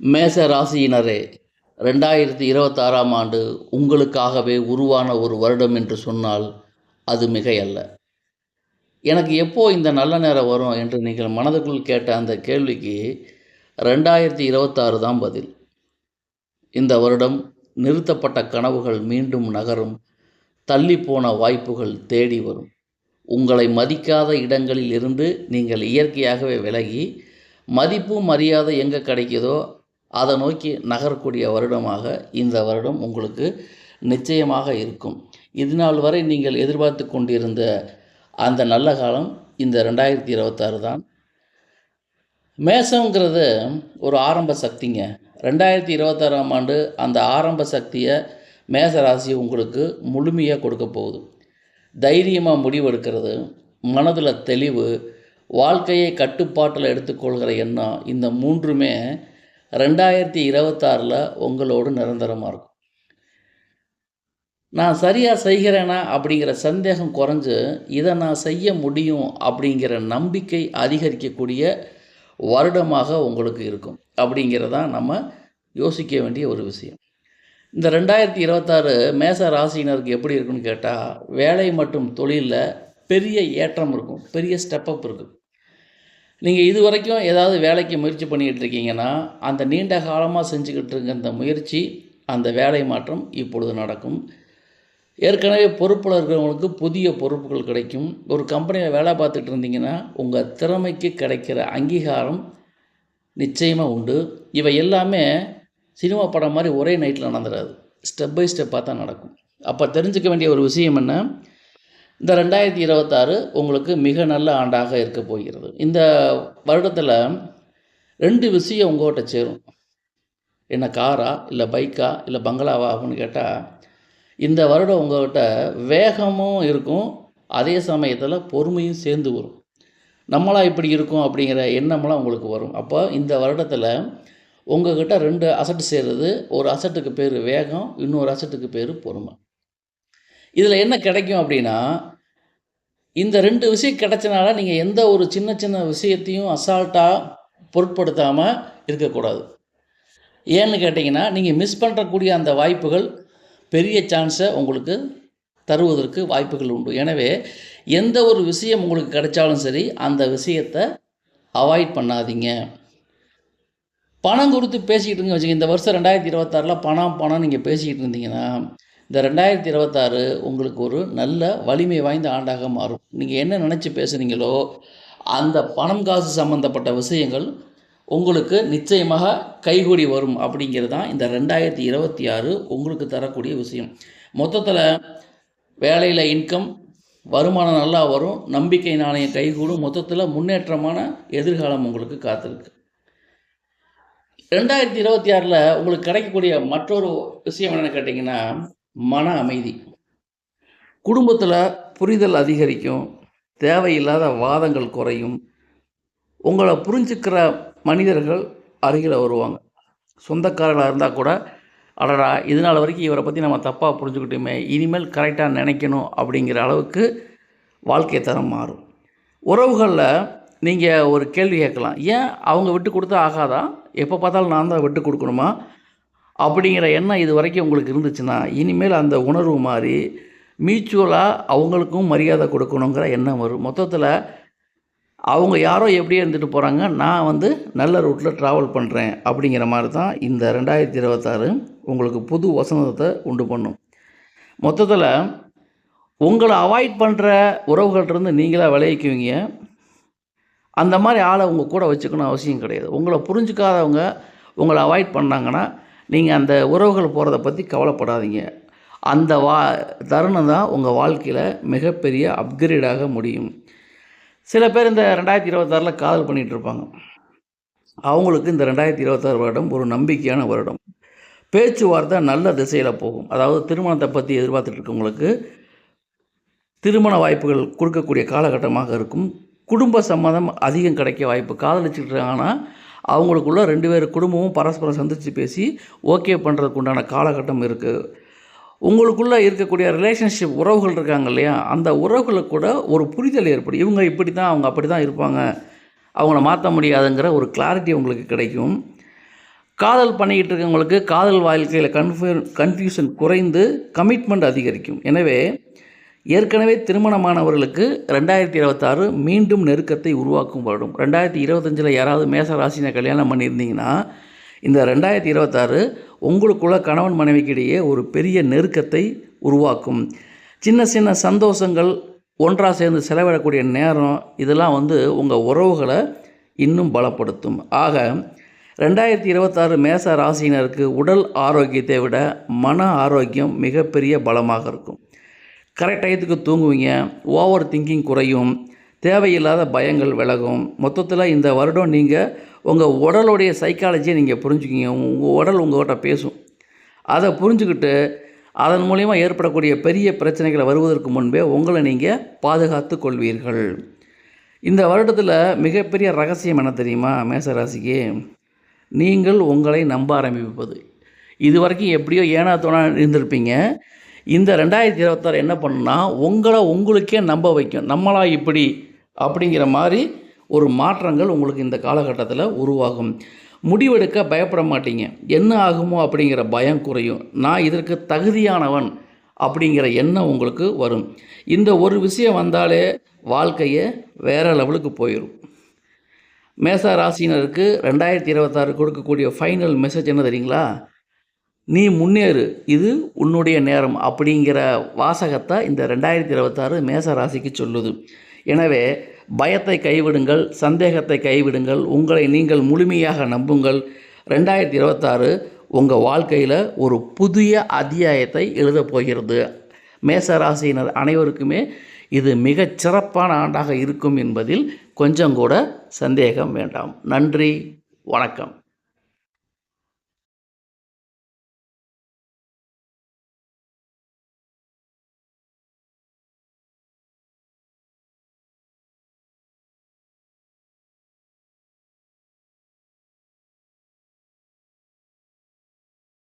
மேச ராசியினரே ரெண்டாயிரத்தி இருபத்தாறாம் ஆண்டு உங்களுக்காகவே உருவான ஒரு வருடம் என்று சொன்னால் அது மிகையல்ல. எனக்கு எப்போ இந்த நல்ல நேரம் வரும் என்று நீங்கள் மனதுக்குள் கேட்ட அந்த கேள்விக்கு ரெண்டாயிரத்தி இருபத்தாறு தான் பதில். இந்த வருடம் நிறுத்தப்பட்ட கனவுகள் மீண்டும் நகரும் தள்ளிப்போன வாய்ப்புகள் தேடி வரும். உங்களை மதிக்காத இடங்களில் இருந்து நீங்கள் இயற்கையாகவே விலகி மதிப்பு மரியாதை எங்கே கிடைக்குதோ அதை நோக்கி நகரக்கூடிய வருடமாக இந்த வருடம் உங்களுக்கு நிச்சயமாக இருக்கும். இதுநாள் வரை நீங்கள் எதிர்பார்த்து கொண்டிருந்த அந்த நல்ல காலம் இந்த ரெண்டாயிரத்தி இருபத்தாறு தான். மேசங்கிறது ஒரு ஆரம்ப சக்திங்க. ரெண்டாயிரத்தி இருபத்தாறாம் ஆண்டு அந்த ஆரம்ப சக்தியை மேச ராசி உங்களுக்கு முழுமையாக கொடுக்க போகுது. தைரியமாக முடிவெடுக்கிறது மனதில் தெளிவு வாழ்க்கையை கட்டுப்பாட்டில் எடுத்துக்கொள்கிற எண்ணம் இந்த மூன்றுமே ரெண்டாயிரத்தி இருபத்தாறில் உங்களோடு நிரந்தரமாக இருக்கும். நான் சரியாக செய்கிறேனா அப்படிங்கிற சந்தேகம் குறைஞ்சு இதை நான் செய்ய முடியும் அப்படிங்கிற நம்பிக்கை அதிகரிக்கக்கூடிய வருடமாக உங்களுக்கு இருக்கும். அப்படிங்கிறதான் நம்ம யோசிக்க வேண்டிய ஒரு விஷயம். இந்த ரெண்டாயிரத்தி இருபத்தாறு மேச ராசியினருக்கு எப்படி இருக்குன்னு கேட்டால் வேலை மற்றும் தொழிலில் பெரிய ஏற்றம் இருக்கும். பெரிய ஸ்டெப்பப் இருக்கும். நீங்கள் இது வரைக்கும் ஏதாவது வேலைக்கு முயற்சி பண்ணிக்கிட்டு இருக்கீங்கன்னா அந்த நீண்ட காலமாக செஞ்சுக்கிட்டு இருக்க அந்த முயற்சி அந்த வேலை மாற்றம் இப்பொழுது நடக்கும். ஏற்கனவே பொறுப்பில் இருக்கிறவங்களுக்கு புதிய பொறுப்புகள் கிடைக்கும். ஒரு கம்பெனியில் வேலை பார்த்துட்டு இருந்தீங்கன்னா உங்கள் திறமைக்கு கிடைக்கிற அங்கீகாரம் நிச்சயமாக உண்டு. இவை எல்லாமே சினிமா படம் மாதிரி ஒரே நைட்டில் நடந்துடாது ஸ்டெப் பை ஸ்டெப்பாக தான் நடக்கும். அப்போ தெரிஞ்சுக்க வேண்டிய ஒரு விஷயம் என்ன? இந்த ரெண்டாயிரத்தி இருபத்தாறு உங்களுக்கு மிக நல்ல ஆண்டாக இருக்க போகிறது. இந்த வருடத்தில் ரெண்டு விஷயம் உங்கள்கிட்ட சேரும். என்ன காரா இல்லை பைக்கா இல்லை பங்களாவா அப்படின்னு கேட்டால் இந்த வருடம் உங்கள்கிட்ட வேகமும் இருக்கும் அதே சமயத்தில் பொறுமையும் சேர்ந்து வரும். நம்மளாக இப்படி இருக்கும் அப்படிங்கிற எண்ணம்லாம் உங்களுக்கு வரும். அப்போ இந்த வருடத்தில் உங்கள்கிட்ட ரெண்டு அசட்டு சேருது. ஒரு அசட்டுக்கு பேர் வேகம் இன்னொரு அசட்டுக்கு பேர் பொறுமை. இதில் என்ன கிடைக்கும் அப்படின்னா இந்த ரெண்டு விஷயம் கிடைச்சனால நீங்கள் எந்த ஒரு சின்ன சின்ன விஷயத்தையும் அசால்ட்டாக பொருட்படுத்தாமல் இருக்கக்கூடாது. ஏன்னு கேட்டிங்கன்னா நீங்கள் மிஸ் பண்ணுறக்கூடிய அந்த வாய்ப்புகள் பெரிய சான்ஸை உங்களுக்கு தருவதற்கு வாய்ப்புகள் உண்டு. எனவே எந்த ஒரு விஷயம் உங்களுக்கு கிடைச்சாலும் சரி அந்த விஷயத்தை அவாய்ட் பண்ணாதீங்க. பணம் கொடுத்து பேசிக்கிட்டு இருங்க வச்சுங்க இந்த வருஷம் ரெண்டாயிரத்தி இருபத்தாறில் பணம் பணம் நீங்கள் பேசிக்கிட்டு இருந்தீங்கன்னா இந்த ரெண்டாயிரத்தி இருபத்தாறு உங்களுக்கு ஒரு நல்ல வலிமை வாய்ந்த ஆண்டாக மாறும். நீங்கள் என்ன நினச்சி பேசுகிறீங்களோ அந்த பணம் காசு சம்மந்தப்பட்ட விஷயங்கள் உங்களுக்கு நிச்சயமாக கைகூடி வரும் அப்படிங்கிறது தான் இந்த ரெண்டாயிரத்தி இருபத்தி ஆறு உங்களுக்கு தரக்கூடிய விஷயம். மொத்தத்தில் வேலையில் இன்கம் வருமானம் நல்லா வரும் நம்பிக்கை நாணயம் கைகூடும் மொத்தத்தில் முன்னேற்றமான எதிர்காலம் உங்களுக்கு காத்திருக்கு. ரெண்டாயிரத்தி இருபத்தி ஆறில் உங்களுக்கு கிடைக்கக்கூடிய மற்றொரு விஷயம் என்னென்னு கேட்டிங்கன்னா மன அமைதி. குடும்பத்தில் புரிதல் அதிகரிக்கும் தேவையில்லாத வாதங்கள் குறையும். உங்களை புரிஞ்சுக்கிற மனிதர்கள் அருகில் வருவாங்க. சொந்தக்காரர்களாக இருந்தால் கூட அடடா இது நாள் வரைக்கும் இவரை பற்றி நம்ம தப்பாக புரிஞ்சுக்கிட்டோமே இனிமேல் கரெக்டாக நினைக்கணும் அப்படிங்கிற அளவுக்கு வாழ்க்கை தரம் மாறும். உறவுகளில் நீங்கள் ஒரு கேள்வி கேட்கலாம். ஏன் அவங்க விட்டு கொடுத்தா ஆகாதா? எப்போ பார்த்தாலும் நான் தான் விட்டு கொடுக்கணுமா? அப்படிங்கிற எண்ணம் இது வரைக்கும் உங்களுக்கு இருந்துச்சுன்னா இனிமேல் அந்த உணர்வு மாதிரி மியூச்சுவலாக அவங்களுக்கும் மரியாதை கொடுக்கணுங்கிற எண்ணம் வரும். மொத்தத்தில் அவங்க யாரோ எப்படி இருந்துட்டு போகிறாங்க நான் வந்து நல்ல ரூட்டில் ட்ராவல் பண்ணுறேன் அப்படிங்கிற மாதிரி தான் இந்த ரெண்டாயிரத்தி இருபத்தாறு உங்களுக்கு புது வசந்தத்தை உண்டு பண்ணும். மொத்தத்தில் உங்களை அவாய்ட் பண்ணுற உறவுகள்கிட்டருந்து நீங்களாக விளைவிக்குவீங்க அந்த மாதிரி ஆளை உங்கள் கூட வச்சுக்கணும் அவசியம் கிடையாது. உங்களை புரிஞ்சுக்காதவங்க உங்களை அவாய்ட் பண்ணாங்கன்னா நீங்கள் அந்த உறவுகள் போகிறத பற்றி கவலைப்படாதீங்க. அந்த வா தருணம் தான் உங்கள் வாழ்க்கையில் மிகப்பெரிய அப்கிரேடாக முடியும். சில பேர் இந்த ரெண்டாயிரத்தி இருபத்தாறில் காதல் பண்ணிகிட்ருப்பாங்க அவங்களுக்கு இந்த ரெண்டாயிரத்தி இருபத்தாறு வருடம் ஒரு நம்பிக்கையான வருடம். பேச்சுவார்த்தை நல்ல திசையில் போகும். அதாவது திருமணத்தை பற்றி எதிர்பார்த்துட்டு இருக்கவங்களுக்கு திருமண வாய்ப்புகள் கொடுக்கக்கூடிய காலகட்டமாக இருக்கும். குடும்ப சம்மதம் அதிகம் கிடைக்க வாய்ப்பு. காதலிச்சுட்டு இருக்காங்கன்னா அவங்களுக்குள்ள ரெண்டு பேர் குடும்பமும் பரஸ்பரம் சந்தித்து பேசி ஓகே பண்ணுறதுக்கு உண்டான காலகட்டம் இருக்குது உங்களுக்குள்ளே இருக்கக்கூடிய ரிலேஷன்ஷிப் உறவுகள் இருக்காங்க இல்லையா? அந்த உறவுகளுக்கு கூட ஒரு புரிதல் ஏற்படும் இவங்க இப்படி தான் அவங்க அப்படி தான் இருப்பாங்க. அவங்கள மாற்ற முடியாதுங்கிற ஒரு கிளாரிட்டி உங்களுக்கு கிடைக்கும். காதல் பண்ணிக்கிட்டு இருக்கவங்களுக்கு காதல் வாழ்க்கையில் கன்ஃபியூ கன்ஃபியூஷன் குறைந்து கமிட்மெண்ட் அதிகரிக்கும். எனவே ஏற்கனவே திருமணமானவர்களுக்கு ரெண்டாயிரத்தி இருபத்தாறு மீண்டும் நெருக்கத்தை உருவாக்கும் வருடம். ரெண்டாயிரத்தி இருபத்தஞ்சில் யாராவது மேச ராசினை கல்யாணம் பண்ணியிருந்தீங்கன்னா இந்த ரெண்டாயிரத்தி இருபத்தாறு உங்களுக்குள்ள கணவன் மனைவிக்கிடையே ஒரு பெரிய நெருக்கத்தை உருவாக்கும். சின்ன சின்ன சந்தோஷங்கள் ஒன்றாக சேர்ந்து செலவிடக்கூடிய நேரம் இதெல்லாம் வந்து உங்கள் உறவுகளை இன்னும் பலப்படுத்தும். ஆக ரெண்டாயிரத்தி இருபத்தாறு மேச ராசியினருக்கு உடல் ஆரோக்கியத்தை விட மன ஆரோக்கியம் மிகப்பெரிய பலமாக இருக்கும். கரெக்ட் டயத்துக்கு தூங்குவீங்க. ஓவர் திங்கிங் குறையும். தேவையில்லாத பயங்கள் விலகும். மொத்தத்தில் இந்த வருடம் நீங்கள் உங்கள் உடலுடைய சைக்காலஜியை நீங்கள் புரிஞ்சுக்கிங்க. உங்கள் உடல் உங்கள்கிட்ட பேசும். அதை புரிஞ்சுக்கிட்டு அதன் மூலிமா ஏற்படக்கூடிய பெரிய பிரச்சனைகளை வருவதற்கு முன்பே உங்களை நீங்கள் பாதுகாத்து கொள்வீர்கள். இந்த வருடத்தில் மிகப்பெரிய ரகசியம் என்ன தெரியுமா? மேசராசிக்கு நீங்கள் உங்களை நம்ப ஆரம்பிப்பது. இது வரைக்கும் எப்படியோ ஏனா தோணா இருந்திருப்பீங்க. இந்த ரெண்டாயிரத்தி இருபத்தாறு என்ன பண்ணுன்னா உங்களை உங்களுக்கே நம்ப வைக்கும். நம்மளா இப்படி அப்படிங்கிற மாதிரி ஒரு மாற்றங்கள் உங்களுக்கு இந்த காலகட்டத்தில் உருவாகும். முடிவெடுக்க பயப்பட மாட்டீங்க. என்ன ஆகுமோ அப்படிங்கிற பயம் குறையும். நான் இதற்கு தகுதியானவன் அப்படிங்கிற எண்ணம் உங்களுக்கு வரும். இந்த ஒரு விஷயம் வந்தாலே வாழ்க்கையை வேறு லெவலுக்கு போயிடும் மேசா ராசினருக்கு ரெண்டாயிரத்தி இருபத்தாறு கொடுக்கக்கூடிய ஃபைனல் மெசேஜ் என்ன தெரியுங்களா? நீ முன்னேறு இது உன்னுடைய நேரம் அப்படிங்கிற வாசகத்தை இந்த ரெண்டாயிரத்தி இருபத்தாறு மேச ராசிக்கு சொல்லுது. எனவே பயத்தை கைவிடுங்கள் சந்தேகத்தை கைவிடுங்கள் உங்களை நீங்கள் முழுமையாக நம்புங்கள். ரெண்டாயிரத்தி இருபத்தாறு உங்கள் வாழ்க்கையில் ஒரு புதிய அத்தியாயத்தை எழுதப் போகிறது. மேச ராசியினர் அனைவருக்குமே இது மிகச் சிறப்பான ஆண்டாக இருக்கும் என்பதில் கொஞ்சம் கூட சந்தேகம் வேண்டாம். நன்றி வணக்கம்.